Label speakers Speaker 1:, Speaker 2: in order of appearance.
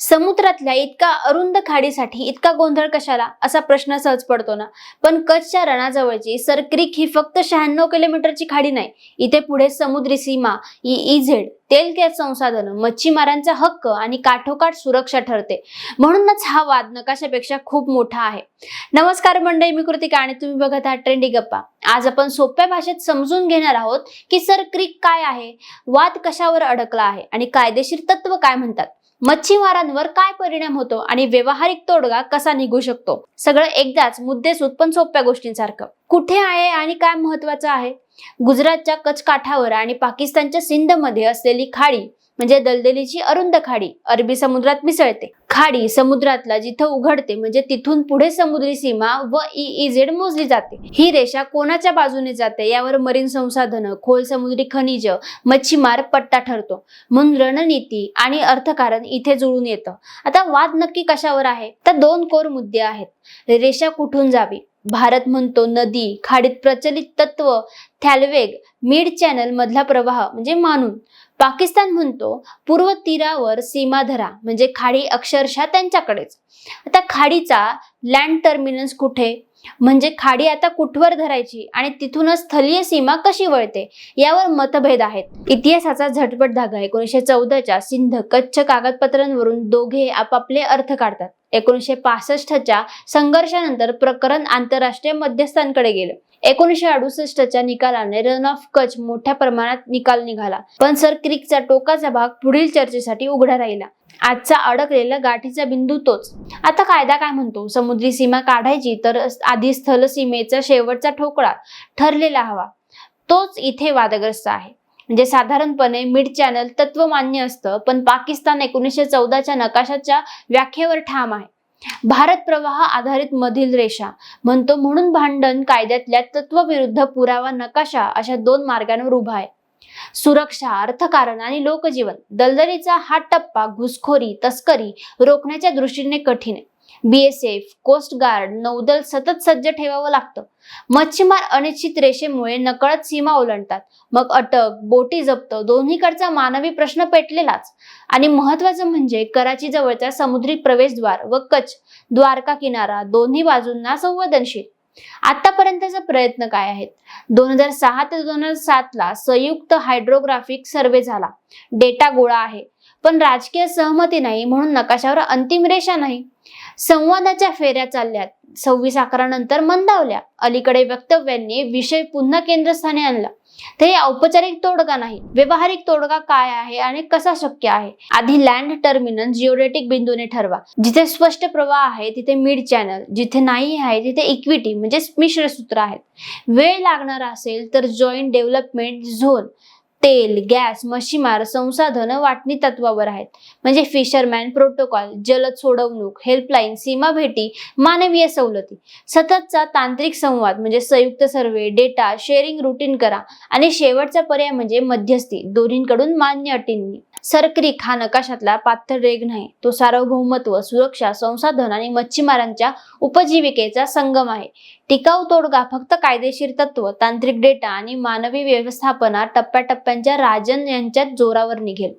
Speaker 1: समुद्रातल्या इतका अरुंद खाडीसाठी इतका गोंधळ कशाला? असा प्रश्न सहज पडतो ना. पण कच्छच्या रणाजवळची सरक्रिक ही फक्त शहाण्णव किलोमीटरची खाडी नाही इथे पुढे समुद्री सीमा ही इझेड तेल गॅस संसाधन मच्छीमारांचा हक्क आणि काठोकाठ सुरक्षा ठरते. म्हणूनच हा वाद नकाशापेक्षा खूप मोठा आहे. नमस्कार मंडळी मी कृतिका आणि तुम्ही बघत आहात ट्रेंडी गप्पा. आज आपण सोप्या भाषेत समजून घेणार आहोत की सर क्रिक काय आहे वाद कशावर अडकला आहे आणि कायदेशीर तत्व काय म्हणतात. मच्छीमारांवर काय परिणाम होतो आणि व्यावहारिक तोडगा कसा निघू शकतो? सगळं एकदाच मुद्देसूद पण सोप्या गोष्टींसारखं. कुठे आहे आणि काय महत्वाचं आहे? गुजरातच्या कच्छ काठावर आणि पाकिस्तानच्या सिंधमध्ये असलेली खाडी म्हणजे दलदलीची अरुंद खाडी अरबी समुद्रात मिसळते. खाडी समुद्रातला जिथं उघडते म्हणजे तिथून पुढे समुद्री सीमा व इझेड मोजली जाते. ही रेषा कोणाच्या बाजूने जाते यावर मरीन संसाधनं खोल समुद्री खनिज मच्छीमार पट्टा ठरतो. म्हणून रणनीती आणि अर्थकारण इथे जुळून येतं. आता वाद नक्की कशावर आहे? तर दोन कोर मुद्दे आहेत. रेषा कुठून जावी? भारत म्हणतो नदी खाडीत प्रचलित तत्व थॅलवेग मिड चॅनल मधला प्रवाह म्हणजे मानून. पाकिस्तान म्हणतो पूर्व तीरावर सीमा धरा म्हणजे खाडी अक्षरशः त्यांच्याकडेच. आता खाडीचा लँड टर्मिनस कुठे? म्हणजे खाडी आता कुठवर धरायची आणि तिथूनच स्थलीय सीमा कशी वळते? यावर मतभेद आहेत. इतिहासाचा झटपट धागा एकोणीसशे चौदाच्या सिंध कच्छ कागदपत्रांवरून दोघे आपापले अर्थ काढतात. एकोणीसशे पासष्टच्या संघर्षानंतर प्रकरण आंतरराष्ट्रीय मध्यस्थांकडे गेलं. एकोणीसशे अडुसष्टच्या निकालाने रन ऑफ कच मोठ्या प्रमाणात निकाल निघाला. पण सर क्रिकचा टोकाचा भाग पुढील चर्चेसाठी उघडा राहिला. आजचा अडकलेला गाठीचा बिंदू तोच. आता कायदा काय म्हणतो? समुद्री सीमा काढायची तर आधी स्थल सीमेचा शेवटचा ठोकळा ठरलेला हवा. तोच इथे वादग्रस्त आहे. म्हणजे साधारणपणे मिड चॅनल तत्व मान्य असतं पण पाकिस्तान एकोणीसशे चौदाच्या नकाशाच्या व्याख्येवर ठाम आहे. भारत प्रवाह आधारित मधील रेषा म्हणतो म्हणून भांडण कायद्यातल्या तत्वविरुद्ध पुरावा नकाशा अशा दोन मार्गांवर उभा आहे. सुरक्षा अर्थकारण आणि लोकजीवन दलदलीचा हा टप्पा घुसखोरी तस्करी रोखण्याच्या दृष्टीने कठीण आहे. बीएसएफ कोस्ट गार्ड नौदल सतत सज्ज ठेवावं लागतं. मच्छीमार अनिश्चित रेषेमुळे नकळत सीमा ओलांडतात. मग अटक बोटी जप्त दोन्हीकडचा मानवी प्रश्न पेटलेलाच. आणि महत्वाचं म्हणजे कराची जवळचा समुद्री प्रवेशद्वार व कच्छ द्वारका किनारा दोन्ही बाजूंना संवेदनशील. आतापर्यंतचा प्रयत्न काय आहेत दोन हजार सहा ते दोन हजार सात ला संयुक्त हायड्रोग्राफिक सर्वे झाला. डेटा गोळा आहे. पण राजकीय सहमती नाही म्हणून नकाशावर अंतिम रेषा नाही. संवादाच्या फेऱ्या चालल्यात. सव्वीस अकरानंतर मंदावल्या. अलीकडे वक्तव्यांनी विषय पुन्हा केंद्रस्थानी आणला. तर हे औपचारिक तोडगा नाही. व्यावहारिक तोडगा काय आहे आणि कसा शक्य आहे? आधी लँड टर्मिनल जिओडेटिक बिंदूने ठरवा. जिथे स्पष्ट प्रवाह आहे तिथे मिड चॅनल. जिथे नाही आहे तिथे इक्विटी म्हणजे मिश्र सूत्र आहेत. वेळ लागणार असेल तर जॉईंट डेव्हलपमेंट झोन तेल गॅस मच्छीमार संसाधन वाटणी तत्वावर आहेत. म्हणजे फिशरमॅन प्रोटोकॉल जलद सोडवणूक हेल्पलाईन सीमा भेटी मानवीय सवलती. सततचा तांत्रिक संवाद म्हणजे संयुक्त सर्वे डेटा शेअरिंग रुटीन करा. आणि शेवटचा पर्याय म्हणजे मध्यस्थी दोन्हीकडून मान्य अटींनी. सरक्रिक हा नकाशातला पाथर रेग नाही. तो सार्वभौमत्व सुरक्षा संसाधन आणि मच्छीमारांच्या उपजीविकेचा संगम आहे. टिकाऊ तोडगा फक्त कायदेशीर तत्व तांत्रिक डेटा आणि मानवी व्यवस्थापना टप्प्याटप्प्यांच्या राजन यांच्यात जोरावर निघेल.